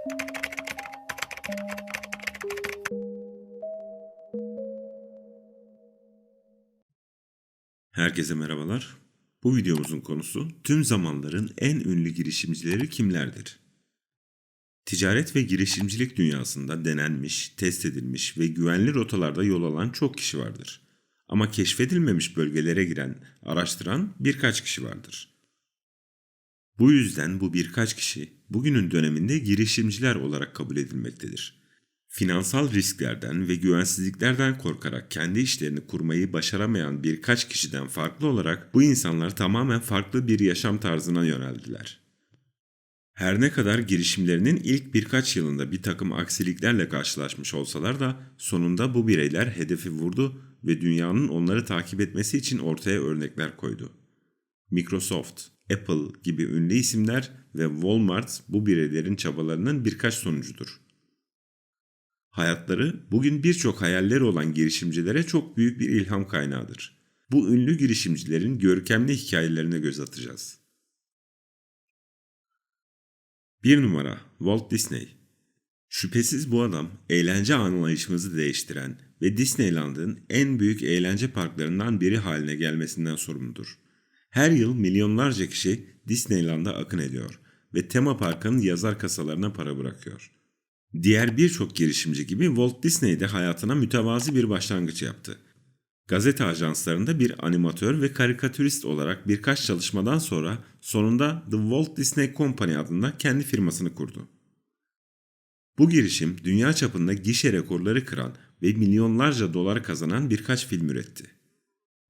Herkese merhabalar. Bu videomuzun konusu tüm zamanların en ünlü girişimcileri kimlerdir? Ticaret ve girişimcilik dünyasında denenmiş, test edilmiş ve güvenli rotalarda yol alan çok kişi vardır. Ama keşfedilmemiş bölgelere giren, araştıran birkaç kişi vardır. Bu yüzden bu birkaç kişi bugünün döneminde girişimciler olarak kabul edilmektedir. Finansal risklerden ve güvensizliklerden korkarak kendi işlerini kurmayı başaramayan birkaç kişiden farklı olarak bu insanlar tamamen farklı bir yaşam tarzına yöneldiler. Her ne kadar girişimlerinin ilk birkaç yılında bir takım aksiliklerle karşılaşmış olsalar da sonunda bu bireyler hedefi vurdu ve dünyanın onları takip etmesi için ortaya örnekler koydu. Microsoft, Apple gibi ünlü isimler ve Walmart bu bireylerin çabalarının birkaç sonucudur. Hayatları bugün birçok hayalleri olan girişimcilere çok büyük bir ilham kaynağıdır. Bu ünlü girişimcilerin görkemli hikayelerine göz atacağız. 1 numara Walt Disney Şüphesiz bu adam eğlence anlayışımızı değiştiren ve Disneyland'ın en büyük eğlence parklarından biri haline gelmesinden sorumludur. Her yıl milyonlarca kişi Disneyland'a akın ediyor ve tema parkın yazar kasalarına para bırakıyor. Diğer birçok girişimci gibi Walt Disney de hayatına mütevazi bir başlangıç yaptı. Gazete ajanslarında bir animatör ve karikatürist olarak birkaç çalışmadan sonra sonunda The Walt Disney Company adında kendi firmasını kurdu. Bu girişim dünya çapında gişe rekorları kıran ve milyonlarca dolar kazanan birkaç film üretti.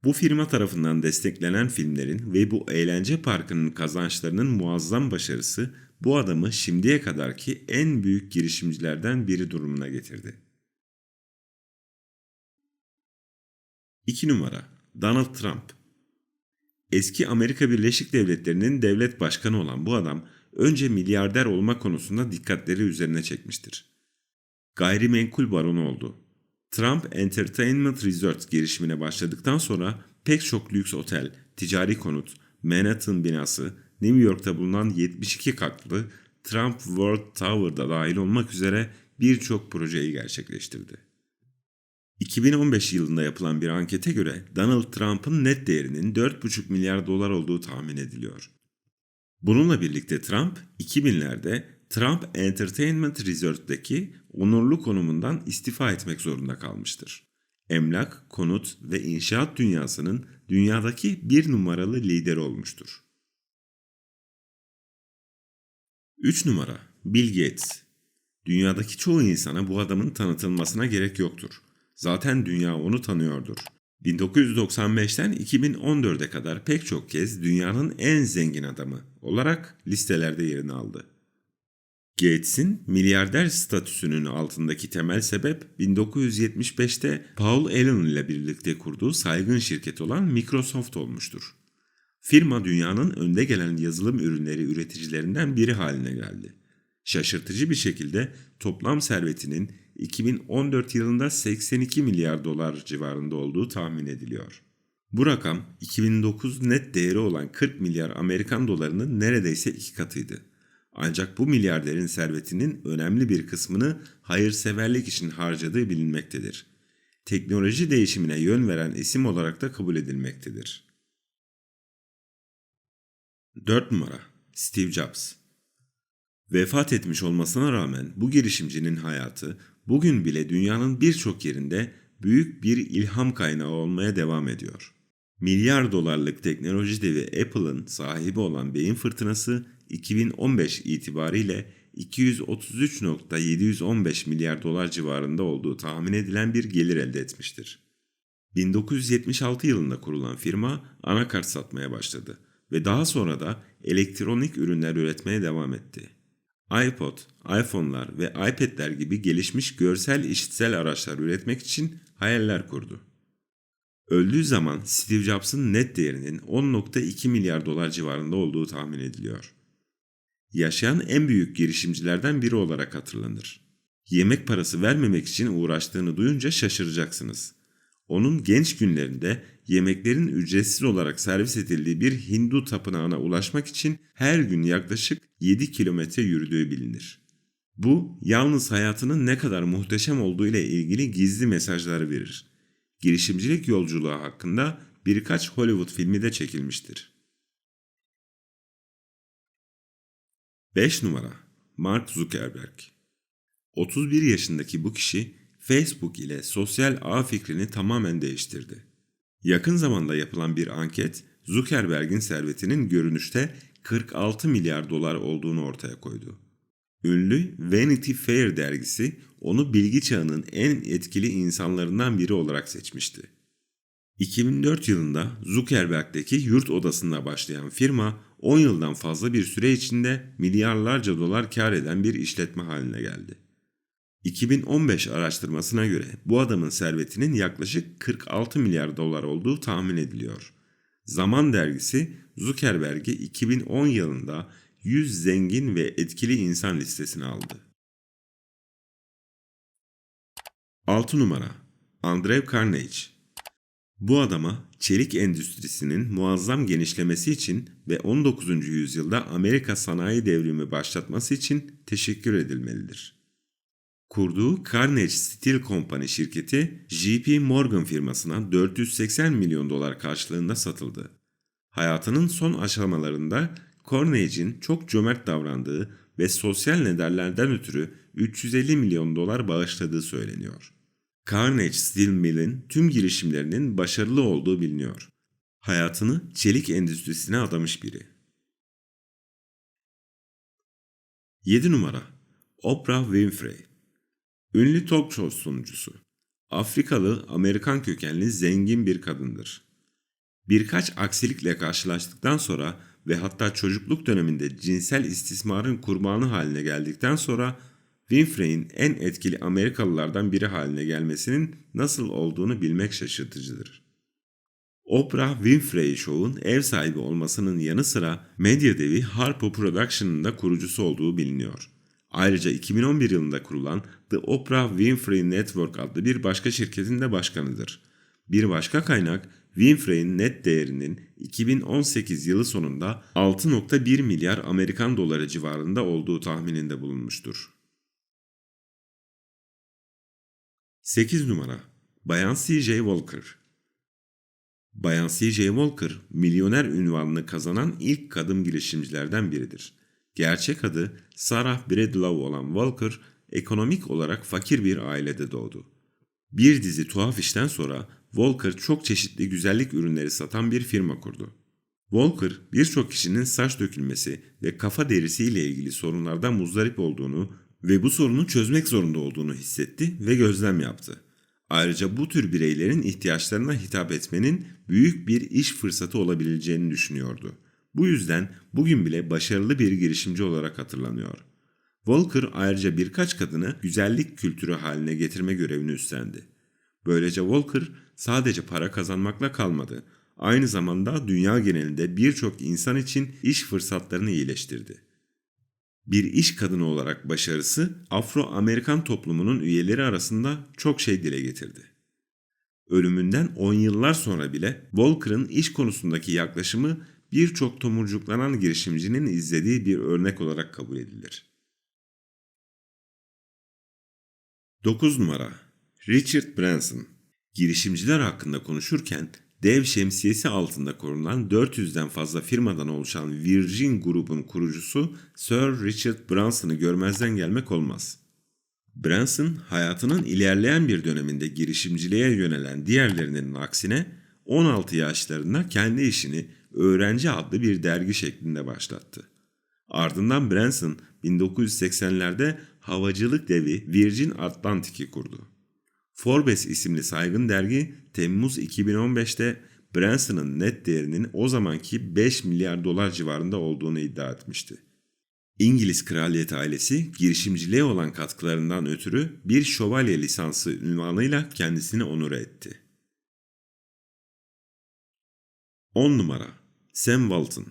Bu firma tarafından desteklenen filmlerin ve bu eğlence parkının kazançlarının muazzam başarısı bu adamı şimdiye kadarki en büyük girişimcilerden biri durumuna getirdi. 2 numara Donald Trump Eski Amerika Birleşik Devletleri'nin devlet başkanı olan bu adam önce milyarder olma konusunda dikkatleri üzerine çekmiştir. Gayrimenkul baronu oldu. Trump Entertainment Resort girişimine başladıktan sonra pek çok lüks otel, ticari konut, Manhattan binası, New York'ta bulunan 72 katlı Trump World Tower'da dahil olmak üzere birçok projeyi gerçekleştirdi. 2015 yılında yapılan bir ankete göre Donald Trump'ın net değerinin 4,5 milyar dolar olduğu tahmin ediliyor. Bununla birlikte Trump 2000'lerde Trump Entertainment Resort'daki onurlu konumundan istifa etmek zorunda kalmıştır. Emlak, konut ve inşaat dünyasının dünyadaki bir numaralı lideri olmuştur. 3 numara Bill Gates Dünyadaki çoğu insana bu adamın tanıtılmasına gerek yoktur. Zaten dünya onu tanıyordur. 1995'ten 2014'e kadar pek çok kez dünyanın en zengin adamı olarak listelerde yerini aldı. Gates'in milyarder statüsünün altındaki temel sebep 1975'te Paul Allen ile birlikte kurduğu saygın şirket olan Microsoft olmuştur. Firma dünyanın önde gelen yazılım ürünleri üreticilerinden biri haline geldi. Şaşırtıcı bir şekilde toplam servetinin 2014 yılında 82 milyar dolar civarında olduğu tahmin ediliyor. Bu rakam 2009 net değeri olan 40 milyar Amerikan dolarının neredeyse iki katıydı. Ancak bu milyarderin servetinin önemli bir kısmını hayırseverlik için harcadığı bilinmektedir. Teknoloji değişimine yön veren isim olarak da kabul edilmektedir. 4 numara Steve Jobs Vefat etmiş olmasına rağmen bu girişimcinin hayatı bugün bile dünyanın birçok yerinde büyük bir ilham kaynağı olmaya devam ediyor. Milyar dolarlık teknoloji devi Apple'ın sahibi olan beyin fırtınası 2015 itibariyle 233.715 milyar dolar civarında olduğu tahmin edilen bir gelir elde etmiştir. 1976 yılında kurulan firma anakart satmaya başladı ve daha sonra da elektronik ürünler üretmeye devam etti iPod, iPhone'lar ve iPad'ler gibi gelişmiş görsel işitsel araçlar üretmek için hayaller kurdu. Öldüğü zaman Steve Jobs'ın net değerinin 10.2 milyar dolar civarında olduğu tahmin ediliyor. Yaşayan en büyük girişimcilerden biri olarak hatırlanır. Yemek parası vermemek için uğraştığını duyunca şaşıracaksınız. Onun genç günlerinde yemeklerin ücretsiz olarak servis edildiği bir Hindu tapınağına ulaşmak için her gün yaklaşık 7 kilometre yürüdüğü bilinir. Bu yalnız hayatının ne kadar muhteşem olduğu ile ilgili gizli mesajları verir. Girişimcilik yolculuğu hakkında birkaç Hollywood filmi de çekilmiştir. 5 numara Mark Zuckerberg 31 yaşındaki bu kişi Facebook ile sosyal ağ fikrini tamamen değiştirdi. Yakın zamanda yapılan bir anket Zuckerberg'in servetinin görünüşte 46 milyar dolar olduğunu ortaya koydu. Ünlü Vanity Fair dergisi onu bilgi çağının en etkili insanlarından biri olarak seçmişti. 2004 yılında Zuckerberg'deki yurt odasında başlayan firma 10 yıldan fazla bir süre içinde milyarlarca dolar kar eden bir işletme haline geldi. 2015 araştırmasına göre bu adamın servetinin yaklaşık 46 milyar dolar olduğu tahmin ediliyor. Zaman dergisi Zuckerberg'i 2010 yılında 100 zengin ve etkili insan listesine aldı. 6 numara Andrew Carnegie Bu adama çelik endüstrisinin muazzam genişlemesi için ve 19. yüzyılda Amerika sanayi devrimi başlatması için teşekkür edilmelidir. Kurduğu Carnegie Steel Company şirketi JP Morgan firmasına 480 milyon dolar karşılığında satıldı. Hayatının son aşamalarında Carnegie'nin çok cömert davrandığı ve sosyal nedenlerden ötürü 350 milyon dolar bağışladığı söyleniyor. Carnegie Steel Mill'in tüm girişimlerinin başarılı olduğu biliniyor. Hayatını çelik endüstrisine adamış biri. 7 numara Oprah Winfrey Ünlü talk show sunucusu. Afrikalı, Amerikan kökenli zengin bir kadındır. Birkaç aksilikle karşılaştıktan sonra ve hatta çocukluk döneminde cinsel istismarın kurbanı haline geldikten sonra Winfrey'in en etkili Amerikalılardan biri haline gelmesinin nasıl olduğunu bilmek şaşırtıcıdır. Oprah Winfrey Show'un ev sahibi olmasının yanı sıra medya devi Harpo Production'ın da kurucusu olduğu biliniyor. Ayrıca 2011 yılında kurulan The Oprah Winfrey Network adlı bir başka şirketin de başkanıdır. Bir başka kaynak Winfrey'in net değerinin 2018 yılı sonunda 6.1 milyar Amerikan doları civarında olduğu tahmininde bulunmuştur. 8 numara Bayan C.J. Walker Bayan C.J. Walker, milyoner ünvanını kazanan ilk kadın girişimcilerden biridir. Gerçek adı Sarah Bradlow olan Walker, ekonomik olarak fakir bir ailede doğdu. Bir dizi tuhaf işten sonra Walker çok çeşitli güzellik ürünleri satan bir firma kurdu. Walker birçok kişinin saç dökülmesi ve kafa derisiyle ilgili sorunlardan muzdarip olduğunu ve bu sorunu çözmek zorunda olduğunu hissetti ve gözlem yaptı. Ayrıca bu tür bireylerin ihtiyaçlarına hitap etmenin büyük bir iş fırsatı olabileceğini düşünüyordu. Bu yüzden bugün bile başarılı bir girişimci olarak hatırlanıyor. Walker ayrıca birkaç kadını güzellik kültürü haline getirme görevini üstlendi. Böylece Walker sadece para kazanmakla kalmadı. Aynı zamanda dünya genelinde birçok insan için iş fırsatlarını iyileştirdi. Bir iş kadını olarak başarısı Afro-Amerikan toplumunun üyeleri arasında çok şey dile getirdi. Ölümünden 10 yıllar sonra bile Walker'ın iş konusundaki yaklaşımı birçok tomurcuklanan girişimcinin izlediği bir örnek olarak kabul edilir. 9 numara Richard Branson Girişimciler hakkında konuşurken dev şemsiyesi altında korunan 400'den fazla firmadan oluşan Virgin grubun kurucusu Sir Richard Branson'ı görmezden gelmek olmaz. Branson hayatının ilerleyen bir döneminde girişimciliğe yönelen diğerlerinin aksine 16 yaşlarında kendi işini Öğrenci adlı bir dergi şeklinde başlattı. Ardından Branson 1980'lerde havacılık devi Virgin Atlantic'i kurdu. Forbes isimli saygın dergi Temmuz 2015'te Branson'ın net değerinin o zamanki 5 milyar dolar civarında olduğunu iddia etmişti. İngiliz kraliyet ailesi girişimciliğe olan katkılarından ötürü bir şövalye lisansı ünvanıyla kendisini onur etti. 10 numara Sam Walton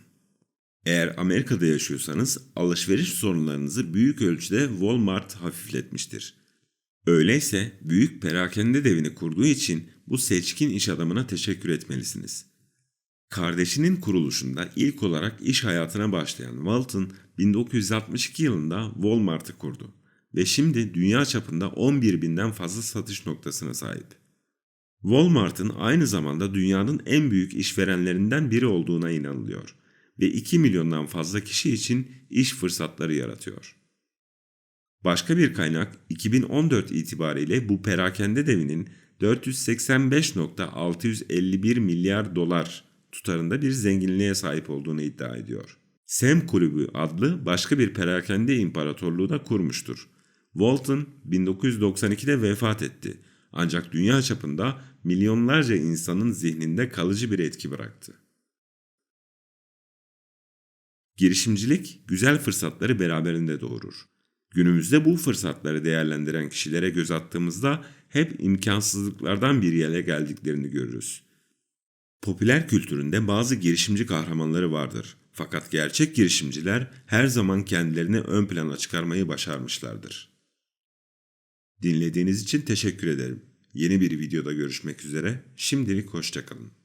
Eğer Amerika'da yaşıyorsanız alışveriş sorunlarınızı büyük ölçüde Walmart hafifletmiştir. Öyleyse büyük perakende devini kurduğu için bu seçkin iş adamına teşekkür etmelisiniz. Kardeşinin kuruluşunda ilk olarak iş hayatına başlayan Walton 1962 yılında Walmart'ı kurdu. ve şimdi dünya çapında 11 binden fazla satış noktasına sahip. Walmart'ın aynı zamanda dünyanın en büyük işverenlerinden biri olduğuna inanılıyor ve 2 milyondan fazla kişi için iş fırsatları yaratıyor. Başka bir kaynak 2014 itibariyle bu perakende devinin 485.651 milyar dolar tutarında bir zenginliğe sahip olduğunu iddia ediyor. Sem Kulübü adlı başka bir perakende imparatorluğu da kurmuştur. Walton 1992'de vefat etti ancak dünya çapında milyonlarca insanın zihninde kalıcı bir etki bıraktı. Girişimcilik güzel fırsatları beraberinde doğurur. Günümüzde bu fırsatları değerlendiren kişilere göz attığımızda hep imkansızlıklardan bir yere geldiklerini görürüz. Popüler kültüründe bazı girişimci kahramanları vardır. Fakat gerçek girişimciler her zaman kendilerini ön plana çıkarmayı başarmışlardır. Dinlediğiniz için teşekkür ederim. Yeni bir videoda görüşmek üzere. Şimdilik hoşçakalın.